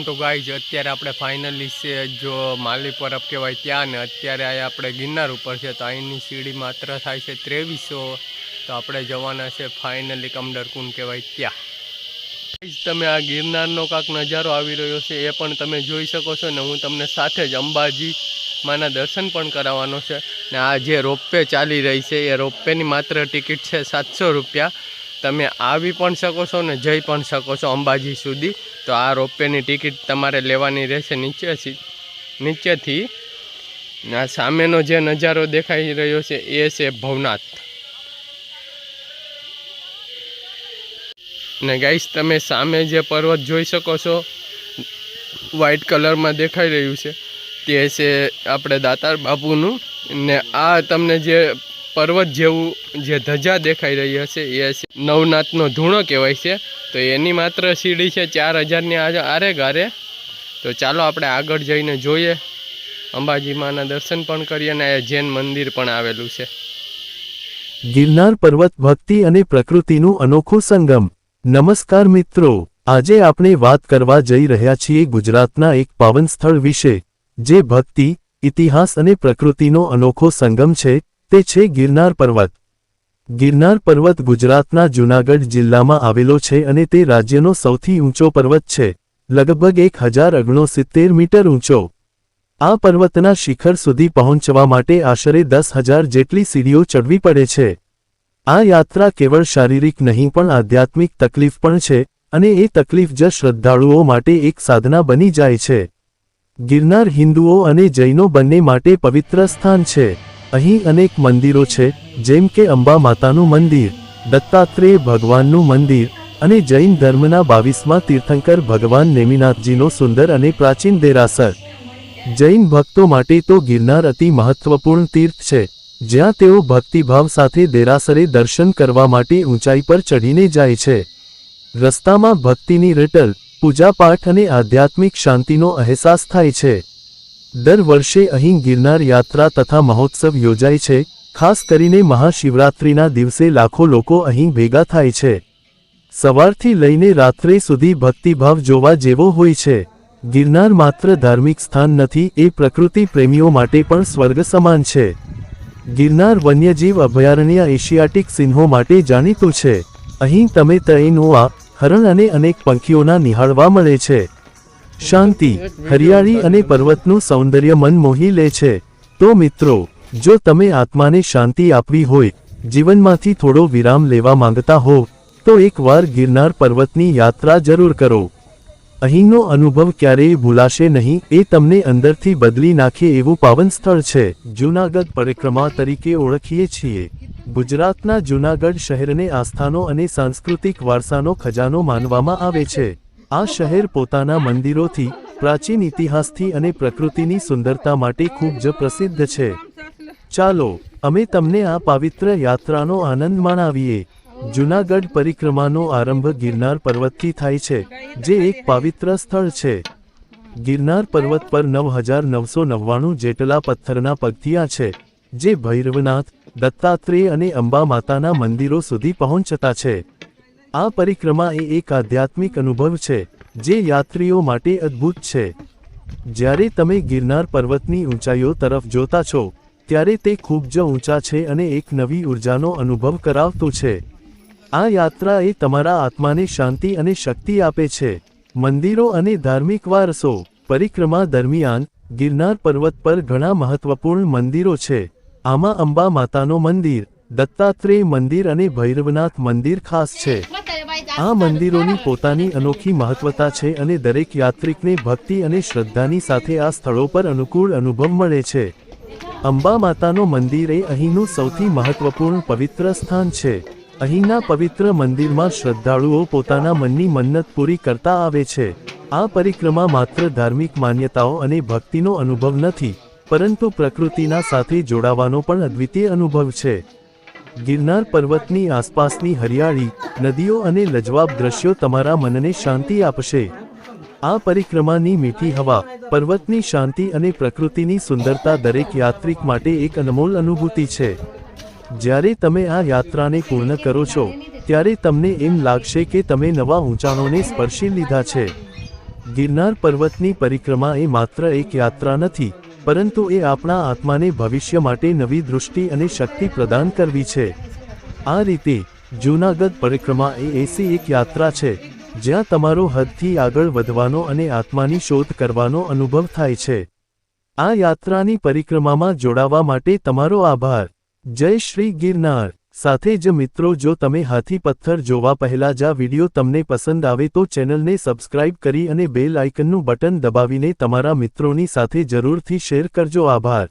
Come to guys અત્યારે આપણે finally છે, જો માલી પરબ કહેવાય ત્યાં ને અત્યારે આ આપણે ગિરનાર ઉપર છે, તો અહીંની સીડી માત્ર થાય છે ત્રેવીસો. તો આપણે જવાના છે ફાઇનલી કમડરકુંડ કહેવાય ત્યાં. તમે આ ગિરનારનો કાંક નજારો આવી રહ્યો છે, એ પણ તમે જોઈ શકો છો ને હું તમને સાથે જ અંબાજી માના દર્શન પણ કરાવવાનો છે. ને આ જે રોપવે ચાલી રહી છે, એ રોપવેની માત્ર ટિકિટ છે સાતસો રૂપિયા. તમે આવી પણ શકો છો ને જઈ પણ શકો છો અંબાજી સુધી. તો આ રોપવેની ટિકિટ તમારે લેવાની રહેશે નીચેથી નીચેથી. આ સામેનો જે નજારો દેખાઈ રહ્યો છે એ છે ભવનાથ. ને ગાઈસ, તમે સામે જે પર્વત જોઈ શકો છો, વ્હાઈટ કલરમાં દેખાઈ રહ્યું છે. તે છે આપણે દાતાર બાપુનું. ને આ તમને જે પર્વત જેવું જે ધજા દેખાઈ રહી હશે, એ છે નવનાથનો ધૂણો કહેવાય છે. તો એની માત્ર સીડી છે ચાર હજારની આરે ગારે તો ચાલો આપણે આગળ જઈને જોઈએ. અંબાજી માના દર્શન પણ કરીએ અને જૈન મંદિર પણ આવેલું છે. ગિરનાર પર્વત ભક્તિ અને પ્રકૃતિનું અનોખું સંગમ. નમસ્કાર મિત્રો, આજે આપણે વાત કરવા જઈ રહ્યા છીએ ગુજરાતના એક પાવન સ્થળ વિશે, જે ભક્તિ, ઇતિહાસ અને પ્રકૃતિનો અનોખો સંગમ છે તે છે ગિરનાર પર્વત. ગિરનાર પર્વત ગુજરાતના જૂનાગઢ જિલ્લામાં આવેલો છે અને તે રાજ્યનો સૌથી ઊંચો પર્વત છે, લગભગ એક હજાર ઓગણસિત્તેર મીટર ઊંચો. આ પર્વતના શિખર સુધી પહોંચવા માટે આશરે દસ હજાર જેટલી સીડીઓ ચડવી પડે છે. આ યાત્રા કેવળ શારીરિક નહીં પણ આધ્યાત્મિક તકલીફ પણ છે, અને એ તકલીફ જ શ્રદ્ધાળુઓ માટે એક સાધના બની જાય છે. ગિરનાર હિન્દુઓ અને જૈનો બંને માટે પવિત્ર સ્થાન છે. અહીં અનેક મંદિરો છે, જેમ કે અંબા માતાનું મંદિર, દત્તાત્રેય ભગવાનનું મંદિર અને જૈન ધર્મના બાવીસમાં તીર્થંકર ભગવાન નેમિનાથજીનો સુંદર અને પ્રાચીન દેરાસર. જૈન ભક્તો માટે તો ગિરનાર અતિ મહત્વપૂર્ણ તીર્થ છે, જ્યાં તેઓ ભક્તિભાવ સાથે દેરાસરે દર્શન કરવા માટે ઊંચાઈ પર ચઢીને જાય છે. રસ્તામાં ભક્તિની રટલ, પૂજાપાઠ અને આધ્યાત્મિક શાંતિનો અહેસાસ થાય છે. દર વર્ષે અહીં ગિરનાર યાત્રા તથા મહોત્સવ યોજાય છે. ખાસ કરીને મહાશિવરાત્રિના દિવસે લાખો લોકો અહીં ભેગા થાય છે. સવારથી લઈને રાત્રે સુધી ભક્તિભાવ જોવા જેવો હોય છે. ગિરનાર માત્ર ધાર્મિક સ્થાન નથી, એ પ્રકૃતિ પ્રેમીઓ માટે પણ સ્વર્ગ સમાન છે. ગિરનાર વન્યજીવ અભયારણ્ય એશિયાટિક સિંહો માટે જાણીતું છે. અહીં તમે તૈનોઆ, હરણ અને અનેક પંખીઓના નિહાળવા મળે છે. શાંતિ, હરિયાળી અને પર્વતનું સૌંદર્ય મન મોહી લે છે. તો મિત્રો, જો તમે આત્માને શાંતિ આપવી હોય, જીવનમાંથી થોડો વિરામ લેવા માંગતા હો, તો એકવાર ગિરનાર પર્વતની યાત્રા જરૂર કરો. અહીંનો અનુભવ ક્યારેય ભૂલાશે નહીં, એ તમને અંદરથી બદલી નાખે એવું પાવન સ્થળ છે. જૂનાગઢ પરિક્રમા તરીકે ઓળખીએ છીએ. ગુજરાતના જૂનાગઢ શહેરને આસ્થાનો અને સાંસ્કૃતિક વારસાનો ખજાનો માનવામાં આવે છે. આ શહેર પોતાના મંદિરોથી, પ્રાચીન ઇતિહાસથી અને પ્રકૃતિની સુંદરતા માટે ખૂબ જ પ્રસિદ્ધ છે. ચાલો, અમે તમને આ પવિત્ર યાત્રાનો આનંદ માણાવીએ. જૂનાગઢ પરિક્રમાનો આરંભ ગિરનાર પર્વતથી થાય છે, જે એક પવિત્ર સ્થળ છે. ગિરનાર પર્વત પર નવ હજાર નવસો નવ્વાણું જેટલા પથ્થરના પગથિયા છે, જે ભૈરવનાથ, દત્તાત્રેય અને અંબા માતાના મંદિરો સુધી પહોંચતા છે. આ પરિક્રમા એ એક આધ્યાત્મિક અનુભવ છે, જે યાત્રીઓ માટે અદ્ભુત છે. જ્યારે તમે ગિરનાર પર્વતની ઊંચાઈઓ તરફ જોતા છો, ત્યારે તે ખૂબ જ ઊંચા છે અને એક નવી ઉર્જાનો અનુભવ કરાવતું છે. આ યાત્રા એ તમારા આત્માને શાંતિ અને શક્તિ આપે છે. મંદિરો અને ધાર્મિક વારસો, પરિક્રમા દરમિયાન, ગિરનાર પર્વત પર ઘણા મહત્વપૂર્ણ મંદિરો છે. આમાં અંબા માતાનો મંદિર, દત્તાત્રેય મંદિર અને ભૈરવનાથ મંદિર ખાસ છે. આ મંદિરોની પોતાની અનોખી મહત્વતા છે અને દરેક યાત્રિકને ભક્તિ અને શ્રદ્ધાની સાથે આ સ્થળો પર અનુકૂળ અનુભવ મળે છે. અંબા માતાનો મંદિર એ અહીંનું સૌથી મહત્વપૂર્ણ પવિત્ર સ્થાન છે. અહીંના પવિત્ર મંદિરમાં શ્રદ્ધાળુઓ પોતાના મનની મન્નત પૂરી કરતા આવે છે. આ પરિક્રમા માત્ર ધાર્મિક માન્યતાઓ અને ભક્તિનો અનુભવ નથી, પરંતુ પ્રકૃતિના સાથે જોડાવાનો પણ અદ્વિતીય અનુભવ છે. ગિરનાર પર્વતની આસપાસની હરિયાળી, નદીઓ અને લજવાબ દ્રશ્યો તમારા મનને શાંતિ આપશે. આ પરિક્રમાની મીઠી હવા, પર્વતની શાંતિ અને પ્રકૃતિની સુંદરતા દરેક યાત્રિક માટે એક અનમોલ અનુભૂતિ છે. જ્યારે તમે આ યાત્રાને પૂર્ણ કરો છો, ત્યારે તમને એમ લાગશે કે તમે નવા ઊંચાણોને સ્પર્શી લીધા છે. ગિરનાર પર્વતની પરિક્રમા એ માત્ર એક યાત્રા નથી પરંતુ એ આપણા આત્માને ભવિષ્ય માટે નવી દૃષ્ટિ અને શક્તિ પ્રદાન કરવી છે. આ રીતે, જૂનાગઢ પરિક્રમા એ એસી એક યાત્રા છે, જ્યાં તમારો હદથી આગળ વધવાનો અને આત્માની શોધ કરવાનો અનુભવ થાય છે. આ યાત્રાની પરિક્રમામાં જોડાવા માટે તમારો આભાર. જય શ્રી ગિરનાર. સાથે જ મિત્રો, જો તમે હાથી પથ્થર જોવા પહેલા જ આ વિડિયો તમને પસંદ આવે તો ચેનલને સબસ્ક્રાઇબ કરી અને બેલ આઇકનનું બટન દબાવીને તમારા મિત્રોની સાથે જરૂરથી શેર કરજો. આભાર.